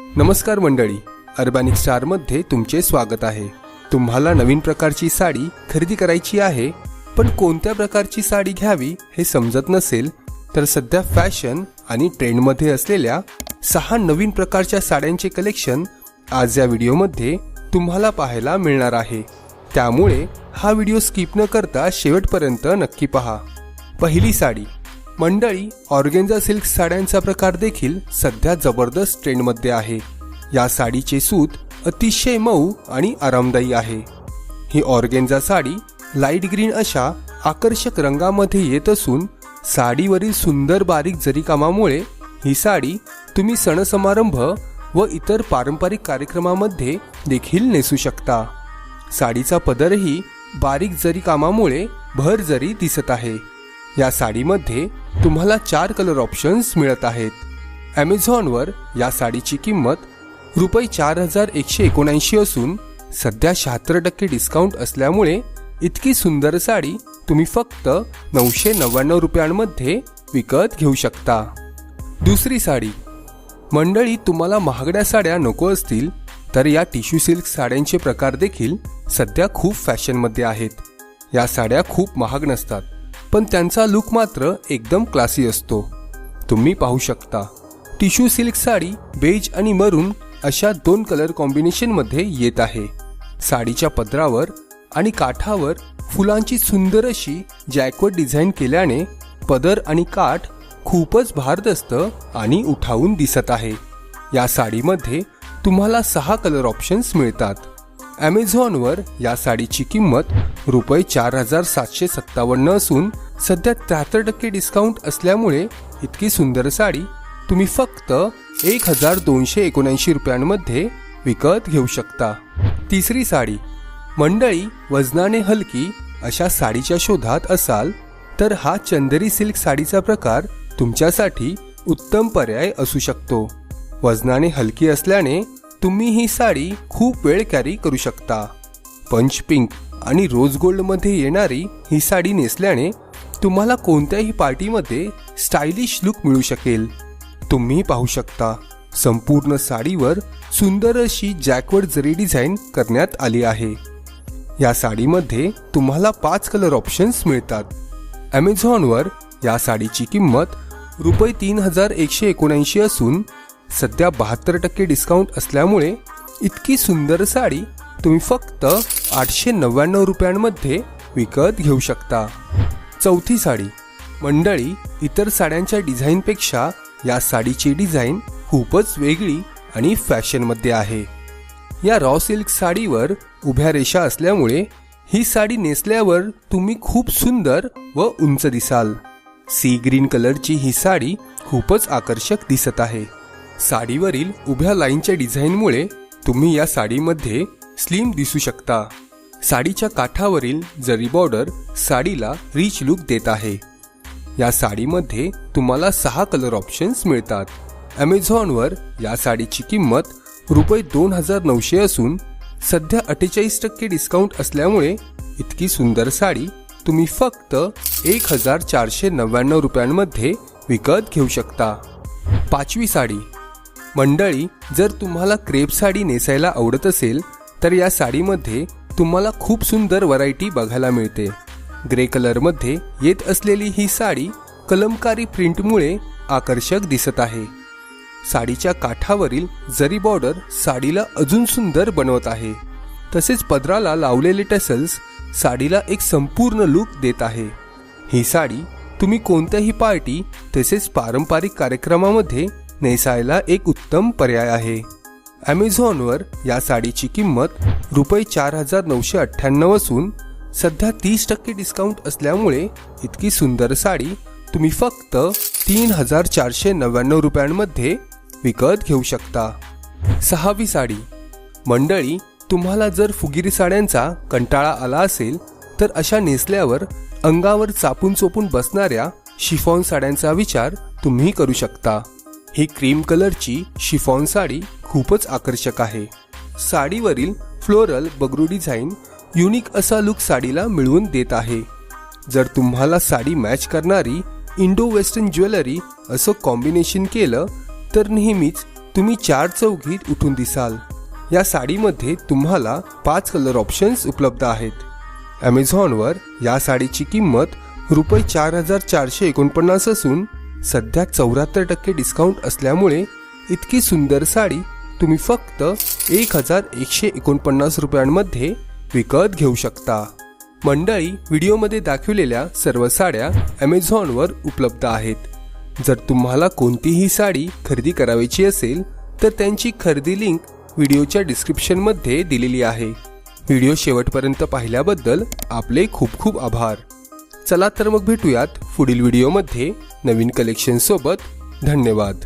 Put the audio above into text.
नमस्कार मंडळी अर्बॅनिक स्टारमध्ये तुमचे स्वागत आहे. तुम्हाला नवीन प्रकारची साडी खरेदी करायची आहे पण कोणत्या प्रकारची साडी घ्यावी हे समजत नसेल तर सध्या फॅशन आणि ट्रेंडमध्ये असलेल्या सहा नवीन प्रकारच्या साड्यांचे कलेक्शन आज या व्हिडिओमध्ये तुम्हाला पाहायला मिळणार आहे. त्यामुळे हा व्हिडिओ स्किप न करता शेवटपर्यंत नक्की पहा. पहिली साडी मंडळी ऑर्गेन्झा सिल्क साड्यांचा प्रकार देखील सध्या जबरदस्त ट्रेंडमध्ये आहे. या साडीचे सूत अतिशय मऊ आणि आरामदायी आहे. ही ऑर्गेन्झा साडी लाइट ग्रीन अशा आकर्षक रंगामध्ये येत असून साडीवरील सुंदर बारीक जरीकामामुळे ही साडी तुम्ही सणसमारंभ व इतर पारंपरिक कार्यक्रमामध्ये देखील नेसू शकता. साडीचा पदरही बारीक जरीकामामुळे भर जरी दिसत आहे. या साडीमध्ये तुम्हाला चार कलर ऑप्शन्स मिळत आहेत. ॲमेझॉनवर या साडीची किंमत रुपये चार हजार एकशे एकोणऐंशी असून सध्या शहात्तर टक्के डिस्काउंट असल्यामुळे इतकी सुंदर साडी तुम्ही फक्त नऊशे नव्याण्णव रुपयांमध्ये विकत घेऊ शकता. दुसरी साडी. मंडळी तुम्हाला महागड्या साड्या नको असतील तर या टिश्यू सिल्क साड्यांचे प्रकार देखील सध्या खूप फॅशनमध्ये आहेत. या साड्या खूप महाग नसतात. पण त्यांचा लुक मात्र एकदम क्लासी असतो. तुम्ही पाहू शकता. टिश्यू सिल्क साडी बेज आणि मरून अशा दोन कलर कॉम्बिनेशनमध्ये येत आहे. साडीच्या पदरावर आणि काठावर फुलांची सुंदर अशी जॅकवट डिझाईन केल्याने पदर आणि काठ खूपच भारदस्त आणि उठावून दिसत आहे. या साडीमध्ये तुम्हाला सहा कलर ऑप्शन्स मिळतात. ॲमेझॉनवर या साडीची किंमत रुपये चार हजार सातशे सत्तावन्न असून सध्या त्र्याहत्तर टक्के डिस्काउंट असल्यामुळे इतकी सुंदर साडी तुम्ही फक्त एक हजार दोनशे एकोणऐंशी रुपयांमध्ये विकत घेऊ शकता. तिसरी साडी मंडळी वजनाने हलकी अशा साडीच्या शोधात असाल तर हा चंदेरी सिल्क साडीचा प्रकार तुमच्यासाठी उत्तम पर्याय असू शकतो. वजनाने हलकी असल्याने तुम्ही ही साडी खूप वेळ कॅरी करू शकता. पंच पिंक आणि रोज गोल्डमध्ये येणारी ही साडी नेसल्याने तुम्हाला कोणत्याही पार्टीमध्ये स्टायलिश लुक मिळू शकेल. तुम्ही पाहू शकता संपूर्ण साडीवर सुंदर अशी जॅकवर्ड जरी डिझाईन करण्यात आली आहे. या साडीमध्ये तुम्हाला पाच कलर ऑप्शन्स मिळतात. ॲमेझॉनवर या साडीची किंमत रुपये तीन हजार एकशे एकोणऐंशी असून सध्या बहात्तर टक्के डिस्काउंट असल्यामुळे इतकी सुंदर साडी तुम्ही फक्त आठशे नव्याण्णव रुपयांमध्ये विकत घेऊ शकता. चौथी साडी. मंडळी इतर साड्यांच्या डिझाईनपेक्षा या साडीची डिझाईन खूपच वेगळी आणि फॅशनमध्ये आहे. या रॉ सिल्क साडीवर उभ्या रेषा असल्यामुळे ही साडी नेसल्यावर तुम्ही खूप सुंदर व उंच दिसाल. सी ग्रीन कलरची ही साडी खूपच आकर्षक दिसत आहे. साडीवरील उभ्या लाईनच्या डिझाईनमुळे तुम्ही या साडीमध्ये स्लिम दिसू शकता. साडीच्या काठावरील जरी बॉर्डर साडीला रिच लुक देत आहे. या साडीमध्ये तुम्हाला सहा कलर ऑप्शन्स मिळतात. ॲमेझॉनवर या साडीची किंमत रुपये दोन हजार नऊशे असून सध्या अठ्ठेचाळीस टक्के डिस्काउंट असल्यामुळे इतकी सुंदर साडी तुम्ही फक्त एक हजार चारशे नव्याण्णव रुपयांमध्ये विकत घेऊ शकता. पाचवी साडी. मंडळी जर तुम्हाला क्रेप साडी नेसायला आवडत असेल तर या साडीमध्ये तुम्हाला खूप सुंदर व्हरायटी बघायला मिळते. ग्रे कलरमध्ये येत असलेली ही साडी कलमकारी प्रिंटमुळे आकर्षक दिसत आहे. साडीच्या काठावरील जरी बॉर्डर साडीला अजून सुंदर बनवत आहे. तसेच पदराला लावलेले टसल्स साडीला एक संपूर्ण लुक देत आहे. ही साडी तुम्ही कोणत्याही पार्टी तसेच पारंपरिक कार्यक्रमामध्ये नेसायला एक उत्तम पर्याय आहे. ॲमेझॉनवर या साडीची किंमत रुपये चार हजार नऊशे अठ्ठ्याण्णव असून सध्या तीस टक्के डिस्काउंट असल्यामुळे इतकी सुंदर साडी तुम्ही फक्त तीन हजार चारशे नव्याण्णव रुपयांमध्ये विकत घेऊ शकता. सहावी साडी. मंडळी तुम्हाला जर फुगिरी साड्यांचा कंटाळा आला असेल तर अशा नेसल्यावर अंगावर चापून चोपून बसणाऱ्या शिफॉन साड्यांचा विचार तुम्ही करू शकता. ही क्रीम कलरची शिफॉन साडी खूपच आकर्षक आहे. साडीवरील फ्लोरल बगरू डिझाईन युनिक असा लुक साडीला मिळवून देत आहे. जर तुम्हाला साडी मॅच करणारी इंडो वेस्टर्न ज्वेलरी असं कॉम्बिनेशन केलं तर नेहमीच तुम्ही चार चौघीत उठून दिसाल. या साडीमध्ये तुम्हाला पाच कलर ऑप्शन्स उपलब्ध आहेत. ॲमेझॉनवर या साडीची किंमत रुपये चार हजार चारशे एकोणपन्नास असून सध्या चौऱ्याहत्तर टक्के डिस्काउंट असल्यामुळे इतकी सुंदर साडी तुम्ही फक्त एक हजार एकशे एकोणपन्नास रुपयांमध्ये विकत घेऊ शकता. मंडळी व्हिडिओमध्ये दाखवलेल्या सर्व साड्या ॲमेझॉनवर उपलब्ध आहेत. जर तुम्हाला कोणतीही साडी खरेदी करायची असेल तर त्यांची खरेदी लिंक व्हिडिओच्या डिस्क्रिप्शनमध्ये दिलेली आहे. व्हिडिओ शेवटपर्यंत पाहिल्याबद्दल आपले खूप खूप आभार. चला तर मग भेटूयात पुढील व्हिडिओमध्ये नवीन कलेक्शनसोबत धन्यवाद.